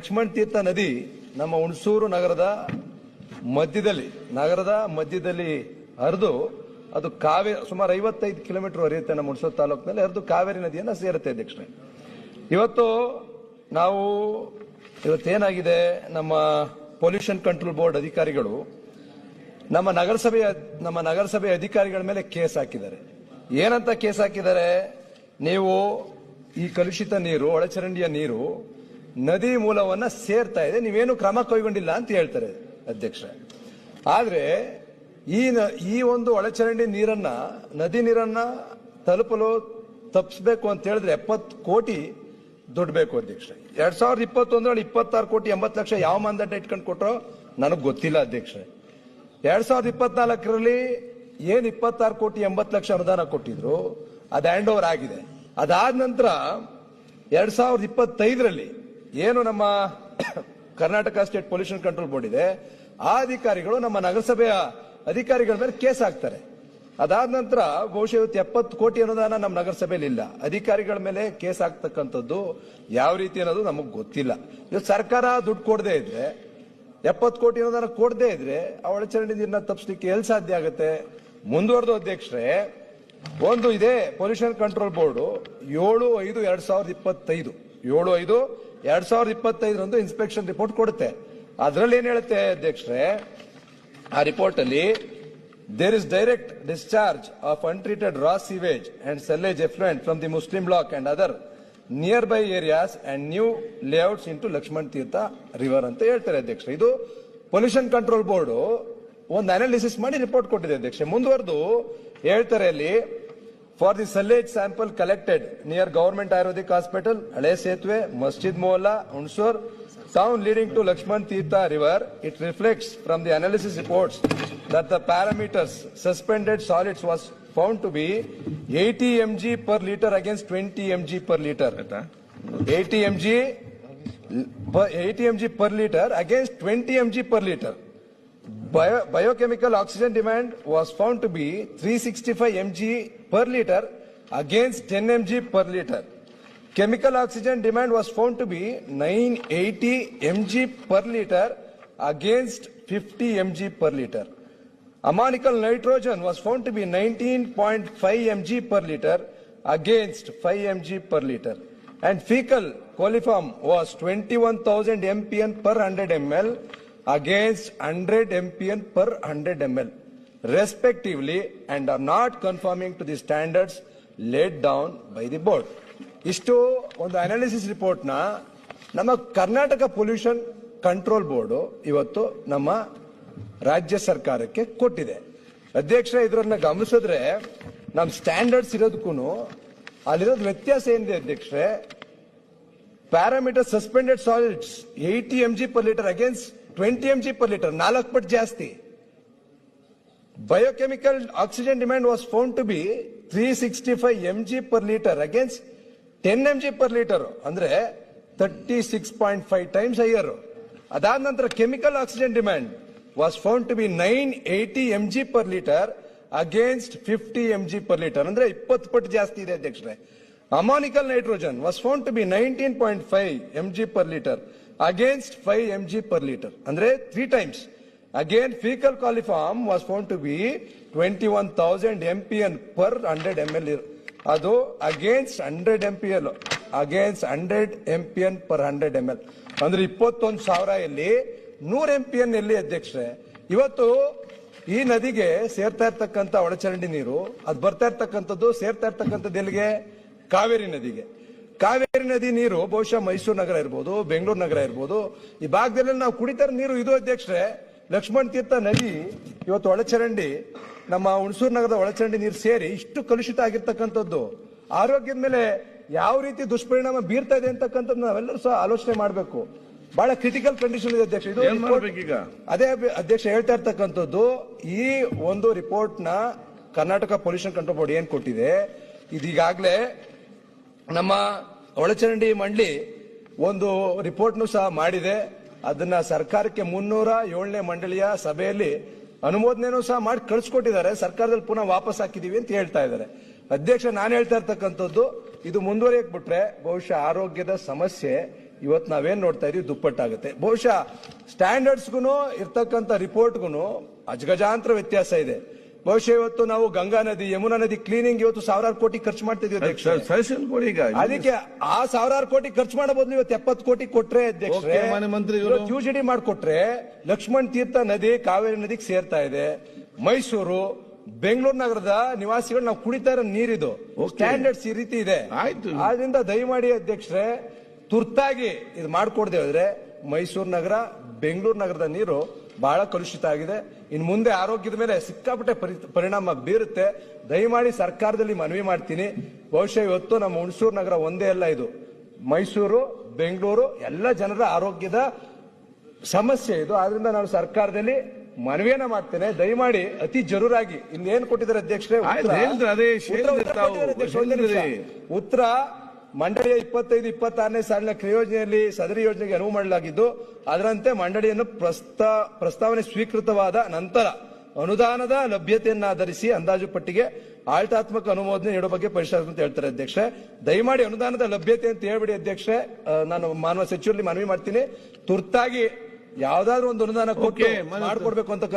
ಲಕ್ಷ್ಮಣ್ ತೀರ್ಥ ನದಿ ನಮ್ಮ ಹುಣಸೂರು ನಗರದ ಮಧ್ಯದಲ್ಲಿ ನಗರದ ಮಧ್ಯದಲ್ಲಿ ಹರಿದು ಅದು ಕಾವೇರಿ, ಸುಮಾರು ಐವತ್ತೈದು ಕಿಲೋಮೀಟರ್ ಹರಿಯುತ್ತೆ ನಮ್ಮ ಹುಣಸೂರು ತಾಲೂಕಿನಲ್ಲಿ, ಹರಿದು ಕಾವೇರಿ ನದಿಯನ್ನು ಸೇರುತ್ತೆ ಅಧ್ಯಕ್ಷರೇ. ಇವತ್ತು ನಾವು ಇವತ್ತೇನಾಗಿದೆ, ನಮ್ಮ ಪೊಲ್ಯೂಷನ್ ಕಂಟ್ರೋಲ್ ಬೋರ್ಡ್ ಅಧಿಕಾರಿಗಳು ನಮ್ಮ ನಗರಸಭೆಯ, ನಮ್ಮ ನಗರಸಭೆ ಅಧಿಕಾರಿಗಳ ಮೇಲೆ ಕೇಸ್ ಹಾಕಿದ್ದಾರೆ. ಏನಂತ ಕೇಸ್ ಹಾಕಿದ್ದಾರೆ, ನೀವು ಈ ಕಲುಷಿತ ನೀರು, ಒಳಚರಂಡಿಯ ನೀರು ನದಿ ಮೂಲವನ್ನ ಸೇರ್ತಾ ಇದೆ. ನೀವೇನು ಕ್ರಮ ಕೈಗೊಂಡಿಲ್ಲ ಅಂತ ಹೇಳ್ತಾರೆ ಅಧ್ಯಕ್ಷ ಆದ್ರೆ ಈ ಈ ಒಂದು ಒಳಚರಂಡಿ ನೀರನ್ನ, ನದಿ ನೀರನ್ನ ತಲುಪಲು ತಪ್ಪಿಸ್ಬೇಕು ಅಂತ ಹೇಳಿದ್ರೆ ಎಪ್ಪತ್ತು ಕೋಟಿ ದುಡ್ಡು ಬೇಕು ಅಧ್ಯಕ್ಷ ಎರಡ್ ಸಾವಿರದ ಇಪ್ಪತ್ತೊಂದರಲ್ಲಿ ಇಪ್ಪತ್ತಾರು ಕೋಟಿ ಎಂಬತ್ತು ಲಕ್ಷ ಯಾವ ಮಾನದಂಡ ಇಟ್ಕೊಂಡು ಕೊಟ್ಟರೋ ನನಗೆ ಗೊತ್ತಿಲ್ಲ ಅಧ್ಯಕ್ಷ ಎರಡ್ ಸಾವಿರದ ಇಪ್ಪತ್ನಾಲ್ಕರಲ್ಲಿ ಏನು ಇಪ್ಪತ್ತಾರು ಕೋಟಿ ಎಂಬತ್ತು ಲಕ್ಷ ಅನುದಾನ ಕೊಟ್ಟಿದ್ರು, ಅದು ಹ್ಯಾಂಡ್ ಓವರ್ ಆಗಿದೆ. ಅದಾದ ನಂತರ ಎರಡ್ ಸಾವಿರದ ಇಪ್ಪತ್ತೈದರಲ್ಲಿ ಏನು ನಮ್ಮ Karnataka state pollution control board ಇದೆ, ಆ ಅಧಿಕಾರಿಗಳು ನಮ್ಮ ನಗರಸಭೆಯ ಅಧಿಕಾರಿಗಳ ಮೇಲೆ ಕೇಸ್ ಹಾಕ್ತಾರೆ. ಅದಾದ ನಂತರ ಬಹುಶಃ ಇವತ್ತು ಎಪ್ಪತ್ತು ಕೋಟಿ ಅನುದಾನ ನಮ್ಮ ನಗರಸಭೆಯಲ್ಲಿ ಇಲ್ಲ. ಅಧಿಕಾರಿಗಳ ಮೇಲೆ ಕೇಸ್ ಹಾಕ್ತಕ್ಕಂಥದ್ದು ಯಾವ ರೀತಿ ಅನ್ನೋದು ನಮಗೆ ಗೊತ್ತಿಲ್ಲ. ಇವತ್ತು ಸರ್ಕಾರ ದುಡ್ಡು ಕೊಡದೇ ಇದ್ರೆ, ಎಪ್ಪತ್ತು ಕೋಟಿ ಅನುದಾನ ಕೊಡದೇ ಇದ್ರೆ ಆ ಒಳಚರಂಡಿ ನೀರನ್ನ ತಪ್ಪಿಸ್ಲಿಕ್ಕೆ ಎಲ್ಲಿ ಸಾಧ್ಯ ಆಗುತ್ತೆ? ಮುಂದುವರೆದು ಅಧ್ಯಕ್ಷರೇ, ಒಂದು ಇದೆ ಪೊಲ್ಯೂಷನ್ ಕಂಟ್ರೋಲ್ ಬೋರ್ಡ್ ಏಳು ಐದು ಎರಡ್ ಸಾವಿರದ ಇಪ್ಪತ್ತೈದು. ಏಳು ಐದು ಎರಡ್ ಸಾವಿರದ ಇಪ್ಪತ್ತೈದರಂದು ಇನ್ಸ್ಪೆಕ್ಷನ್ ರಿಪೋರ್ಟ್ ಕೊಡುತ್ತೆ. ಅದರಲ್ಲಿ ಏನ್ ಹೇಳುತ್ತೆ ಅಧ್ಯಕ್ಷರೇ, ಆ ರಿಪೋರ್ಟ್ ಅಲ್ಲಿ there is direct discharge of untreated raw sewage and sullage effluent from the Muslim block and other nearby areas and new layouts into Lakshman Tirtha river ಅಂತ ಹೇಳ್ತಾರೆ ಅಧ್ಯಕ್ಷ ಇದು ಪೊಲ್ಯೂಷನ್ ಕಂಟ್ರೋಲ್ ಬೋರ್ಡ್ ಒಂದು ಅನಾಲಿಸಿಸ್ ಮಾಡಿ report ಕೊಟ್ಟಿದೆ ಅಧ್ಯಕ್ಷ ಮುಂದುವರೆದು ಹೇಳ್ತಾರೆ ಅಲ್ಲಿ For the sullage sample collected near government Ayurvedic hospital ಹಳೆ ಸೇತುವೆ ಮಸ್ಜಿದ್ Mohalla Hunsur town leading to Lakshman Tirtha river it reflects from the analysis reports that the parameters suspended solids was found to be 80 mg per liter against 20 mg per liter. 80 mg, per- 80 mg per liter against 20 mg per liter. Bio- biochemical oxygen demand was found to be 365 mg per liter against 10 mg per liter. Chemical oxygen demand was found to be 980 mg per liter against 50 mg per liter. Ammonical nitrogen was found to be 19.5 mg per liter against 5 mg per liter. And fecal coliform was 21,000 mpn per 100 ml against 100 mpn per 100 ml respectively, and are not conforming to the standards laid down by the board. ಇಷ್ಟು ಒಂದು analysis ರಿಪೋರ್ಟ್ನ ನಮ್ಮ Karnataka pollution control board ಇವತ್ತು ನಮ್ಮ ರಾಜ್ಯ ಸರ್ಕಾರಕ್ಕೆ ಕೊಟ್ಟಿದೆ ಅಧ್ಯಕ್ಷ ಇದರನ್ನ ಗಮನಿಸಿದ್ರೆ ನಮ್ಮ ಸ್ಟ್ಯಾಂಡರ್ಡ್ಸ್ ಇರೋದಕ್ಕೂ ಅಲ್ಲಿರೋದು ವ್ಯತ್ಯಾಸ ಏನಿದೆ ಅಧ್ಯಕ್ಷರೇ parameter suspended solids eighty M G per litre against twenty M G per litre ನಾಲ್ಕು ಪಟ್ಟು ಜಾಸ್ತಿ. Biochemical oxygen demand was found to be three sixty five M G per litre against ten M G per litre ಅಂದ್ರೆ thirty six point five times higher ಅದಾದ ನಂತರ chemical oxygen demand was found to be nine eighty M G per litre against fifty M G per litre ಅಂದ್ರೆ ಇಪ್ಪತ್ತು ಪಟ್ಟು ಜಾಸ್ತಿ ಇದೆ ಅಧ್ಯಕ್ಷರೇ. Ammoniacal nitrogen was found to be nineteen point five M G per litre against five M G per litre ಅಂದ್ರೆ three times again faecal coliform was found to be twenty one thousand M P N per hundred M L ಅದು against hundred M P L against hundred M P N per hundred M L ಅಂದ್ರೆ ಇಪ್ಪತ್ತೊಂದು ಸಾವಿರ ಎಲ್ಲಿ, ನೂರು M P N ಎಲ್ಲಿ ಅಧ್ಯಕ್ಷರೇ? ಇವತ್ತು ಈ ನದಿಗೆ ಸೇರ್ತಾ ಇರ್ತಕ್ಕಂಥ ಒಳಚರಂಡಿ ನೀರು, ಅದು ಬರ್ತಾ ಇರ್ತಕ್ಕಂಥದ್ದು, ಸೇರ್ತಾ ಇರ್ತಕ್ಕಂಥದ್ದು ಎಲ್ಲಿಗೆ? ಕಾವೇರಿ ನದಿಗೆ. ಕಾವೇರಿ ನದಿ ನೀರು ಬಹುಶಃ ಮೈಸೂರು ನಗರ ಇರ್ಬೋದು ಬೆಂಗಳೂರು ನಗರ ಇರ್ಬೋದು. ಈ ಭಾಗದಲ್ಲಿ ನಾವು ಕುಡಿತಾರ ನೀರು ಇದು ಅಧ್ಯಕ್ಷರೇ. ಲಕ್ಷ್ಮಣ ತೀರ್ಥ ನದಿ ಇವತ್ತು ಒಳಚರಂಡಿ ನಮ್ಮ ಹುಣಸೂರು ನಗರದ ಒಳಚರಂಡಿ ನೀರು ಸೇರಿ ಇಷ್ಟು ಕಲುಷಿತ ಆಗಿರ್ತಕ್ಕಂಥದ್ದು. ಆರೋಗ್ಯದ ಮೇಲೆ ಯಾವ ರೀತಿ ದುಷ್ಪರಿಣಾಮ ಬೀರ್ತಾ ಇದೆ ಅಂತಕ್ಕಂಥದ್ದು ನಾವೆಲ್ಲರೂ ಸಹ ಆಲೋಚನೆ ಮಾಡಬೇಕು. ಬಹಳ ಕ್ರಿಟಿಕಲ್ ಕಂಡೀಷನ್ ಇದೆ ಅಧ್ಯಕ್ಷ ಇದು ಅದೇ ಅಧ್ಯಕ್ಷ ಹೇಳ್ತಾ ಇರ್ತಕ್ಕಂಥದ್ದು ಈ ಒಂದು ರಿಪೋರ್ಟ್ನ ಕರ್ನಾಟಕ ಪೊಲ್ಯೂಷನ್ ಕಂಟ್ರೋಲ್ ಬೋರ್ಡ್ ಏನ್ ಕೊಟ್ಟಿದೆ ಇದೀಗಾಗಲೇ ನಮ್ಮ ಒಳಚರಂಡಿ ಮಂಡಳಿ ಒಂದು ರಿಪೋರ್ಟ್ನು ಸಹ ಮಾಡಿದೆ. ಅದನ್ನ ಸರ್ಕಾರಕ್ಕೆ ಮುನ್ನೂರ ಏಳನೇ ಮಂಡಳಿಯ ಸಭೆಯಲ್ಲಿ ಅನುಮೋದನೆನೂ ಸಹ ಮಾಡಿ ಕಳಿಸ್ಕೊಟ್ಟಿದ್ದಾರೆ. ಸರ್ಕಾರದಲ್ಲಿ ಪುನಃ ವಾಪಸ್ ಹಾಕಿದೀವಿ ಅಂತ ಹೇಳ್ತಾ ಇದ್ದಾರೆ. ಅಧ್ಯಕ್ಷ, ನಾನು ಹೇಳ್ತಾ ಇರ್ತಕ್ಕಂಥದ್ದು, ಇದು ಮುಂದುವರಿಯಕ್ ಬಿಟ್ರೆ ಬಹುಶಃ ಆರೋಗ್ಯದ ಸಮಸ್ಯೆ. ಇವತ್ತು ನಾವೇನ್ ನೋಡ್ತಾ ಇದೀವಿ, ದುಪ್ಪಟ್ಟಾಗುತ್ತೆ. ಬಹುಶಃ ಸ್ಟ್ಯಾಂಡರ್ಡ್ಸ್ಗೂ ಇರ್ತಕ್ಕಂಥ ರಿಪೋರ್ಟ್ಗೂ ಅಜಗಜಾಂತರ ವ್ಯತ್ಯಾಸ ಇದೆ. ಬಹುಶಃ ಇವತ್ತು ನಾವು ಗಂಗಾ ನದಿ ಯಮುನಾ ನದಿ ಕ್ಲೀನಿಂಗ್ ಇವತ್ತು ಸಾವಿರಾರು ಕೋಟಿ ಖರ್ಚು ಮಾಡ್ತಿದ್ವಿ ಅಧ್ಯಕ್ಷ ಸಜೆಷನ್ ಕೊಡಿ ಈಗ ಅದಕ್ಕೆ ಆ ಸಾವಿರಾರು ಕೋಟಿ ಖರ್ಚು ಮಾಡಬಹುದು ಬದಲು ಇವತ್ತು ಎಪ್ಪತ್ತು ಕೋಟಿ ಕೊಟ್ರೆ ಅಧ್ಯಕ್ಷರೇ. ಯುಜಿಡಿ ಮಾಡ್ಕೊಟ್ರೆ ಲಕ್ಷ್ಮಣ್ ತೀರ್ಥ ನದಿ ಕಾವೇರಿ ನದಿಗೆ ಸೇರ್ತಾ ಇದೆ ಮೈಸೂರು ಬೆಂಗಳೂರು ನಗರದ ನಿವಾಸಿಗಳು ನಾವು ಕುಡಿತಾ ಇರೋ ನೀರಿದು ಓಕೆ. ಸ್ಟ್ಯಾಂಡರ್ಡ್ಸ್ ಈ ರೀತಿ ಇದೆ ಆಯ್ತು. ಆದ್ರಿಂದ ದಯಮಾಡಿ ಅಧ್ಯಕ್ಷರೇ ತುರ್ತಾಗಿ ಇದು ಮಾಡ್ಕೊಡ್ದೆ ಹೋದ್ರೆ ಮೈಸೂರು ನಗರ ಬೆಂಗಳೂರು ನಗರದ ನೀರು ಬಹಳ ಕಲುಷಿತ ಆಗಿದೆ. ಇನ್ನು ಮುಂದೆ ಆರೋಗ್ಯದ ಮೇಲೆ ಸಿಕ್ಕಾಪಟ್ಟೆ ಪರಿ- ಪರಿಣಾಮ ಬೀರುತ್ತೆ. ದಯಮಾಡಿ ಸರ್ಕಾರದಲ್ಲಿ ಮನವಿ ಮಾಡ್ತೀನಿ. ಬಹುಶಃ ಇವತ್ತು ನಮ್ಮ ಹುಣಸೂರು ನಗರ ಒಂದೇ ಅಲ್ಲ ಇದು. ಮೈಸೂರು ಬೆಂಗಳೂರು ಎಲ್ಲ ಜನರ ಆರೋಗ್ಯದ ಸಮಸ್ಯೆ ಇದು. ಆದ್ರಿಂದ ನಾನು ಸರ್ಕಾರದಲ್ಲಿ ಮನವಿಯನ್ನ ಮಾಡ್ತೇನೆ. ದಯಮಾಡಿ ಅತಿ ಜರೂರಾಗಿ ಇನ್ನೇನ್ ಕೊಟ್ಟಿದ್ದಾರೆ ಅಧ್ಯಕ್ಷರೇ ಉತ್ತರ- ಮಂಡಳಿಯ ಇಪ್ಪತ್ತೈದು ಇಪ್ಪತ್ತಾರನೇ ಸಾಲಿನ ಕ್ರಿಯೋಜನೆಯಲ್ಲಿ ಸದರಿ ಯೋಜನೆಗೆ ಅನುವು ಮಾಡಲಾಗಿದ್ದು ಅದರಂತೆ ಮಂಡಳಿಯನ್ನು ಪ್ರಸ್ತಾ ಪ್ರಸ್ತಾವನೆ ಸ್ವೀಕೃತವಾದ ನಂತರ ಅನುದಾನದ ಲಭ್ಯತೆಯನ್ನಾಧರಿಸಿ ಅಂದಾಜು ಪಟ್ಟಿಗೆ ಆಳ್ತಾತ್ಮಕ ಅನುಮೋದನೆ ನೀಡೋ ಬಗ್ಗೆ ಪರಿಶೀಲಿಸ ಅಂತ ಹೇಳ್ತಾರೆ ಅಧ್ಯಕ್ಷೆ. ದಯಮಾಡಿ ಅನುದಾನದ ಲಭ್ಯತೆ ಅಂತ ಹೇಳ್ಬಿಡಿ ಅಧ್ಯಕ್ಷೆ. ನಾನು ಮಾನವ ಸಚಿವರಲ್ಲಿ ಮನವಿ ಮಾಡ್ತೀನಿ. ತುರ್ತಾಗಿ ಯಾವ್ದಾದ್ರು ಒಂದು ಅನುದಾನ ಕೊಟ್ಟು ಮಾಡ್ಕೊಡ್ಬೇಕು ಅಂತ